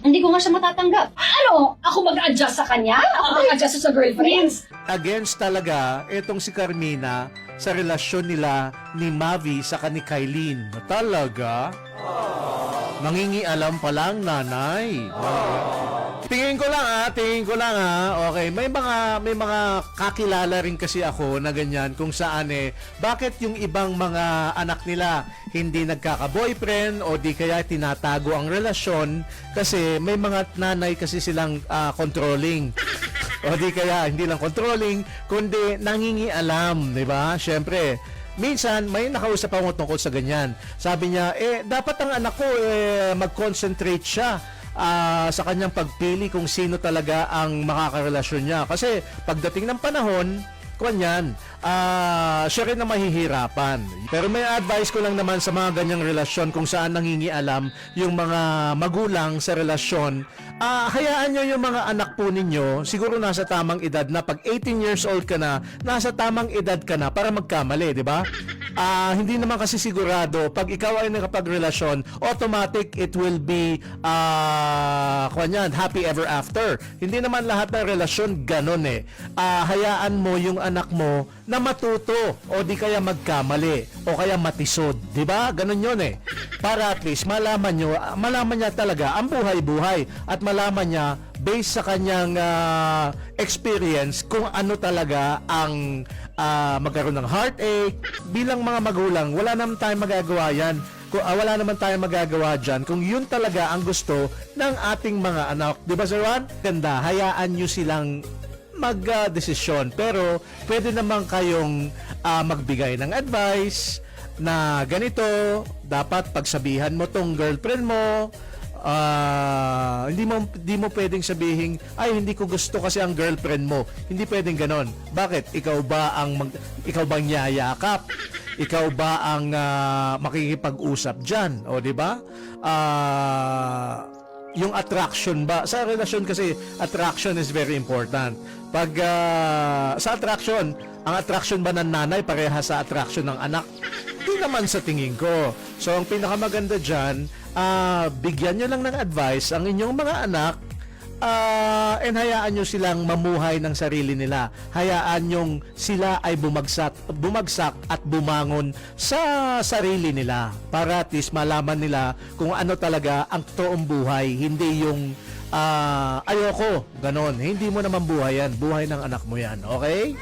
Hindi ko nga siya matatanggap. Ano? Ako mag-adjust sa kanya? Ako mag-adjust sa girlfriend? Against talaga itong si Carmina sa relasyon nila ni Mavi sa ni Kailin. Talaga? Nangingialam pa lang, nanay. Tingin ko lang ah, tingin ko lang ah. Okay, may mga may mga kakilala rin kasi ako na ganyan kung saan eh bakit yung ibang mga anak nila hindi nagkaka-boyfriend o di kaya tinatago ang relasyon kasi may mga nanay kasi silang ah, controlling. O di kaya hindi lang controlling kundi nangingialam, 'di ba? Syempre, Minsan, may nakausap ako tungkol sa ganyan. Sabi niya, eh, dapat ang anak ko, eh, mag-concentrate siya ah, sa kanyang pagpili kung sino talaga ang makakarelasyon niya. Kasi, pagdating ng panahon, kwan yan, ah, siya rin na mahihirapan. Pero may advice ko lang naman sa mga ganyang relasyon kung saan nangingialam yung mga magulang sa relasyon, ah, hayaan nyo yung mga anak po ninyo, siguro nasa tamang edad na pag 18 years old ka na, nasa tamang edad ka na para magkamali, di ba? Ah, hindi naman kasi sigurado. Pag ikaw ay nakapagrelasyon, automatic it will be ah kwan yan, happy ever after. Hindi naman lahat ng relasyon ganun eh. Ah, hayaan mo yung anak mo na matuto o di kaya magkamali o kaya matisod, ba? Ganun 'yon eh. Para at least malaman nyo, ah, malaman niya talaga ang buhay-buhay at malaman niya based sa kanyang ah, experience kung ano talaga ang ah, magkaroon ng heartache bilang mga magulang wala naman tayong magagawa yan kung ah, wala naman tayong magagawa dyan kung yun talaga ang gusto ng ating mga anak di ba Sir Juan? ganda hayaan nyo silang mag-desisyon pero pwede naman kayong ah, magbigay ng advice na ganito dapat pagsabihan mo tong girlfriend mo Ah, hindi mo hindi mo pwedeng sabihin ay hindi ko gusto kasi ang girlfriend mo. Hindi pwedeng ganon. Bakit? Ikaw ba ang mag, ikaw bang yayakap? Ikaw ba ang ah, makikipag-usap diyan? O di ba? Ah, yung attraction ba sa relasyon kasi attraction is very important pag ah, sa attraction ang attraction ba ng nanay pareha sa attraction ng anak hindi naman sa tingin ko so ang pinakamaganda dyan ah, bigyan nyo lang ng advice ang inyong mga anak ah, and hayaan nyo silang mamuhay ng sarili nila. Hayaan nyong sila ay bumagsak, bumagsak at bumangon sa sarili nila para at least malaman nila kung ano talaga ang totoong buhay. Hindi yung ah, ayoko, ganon. Hindi mo naman buhay yan. Buhay ng anak mo yan. Okay?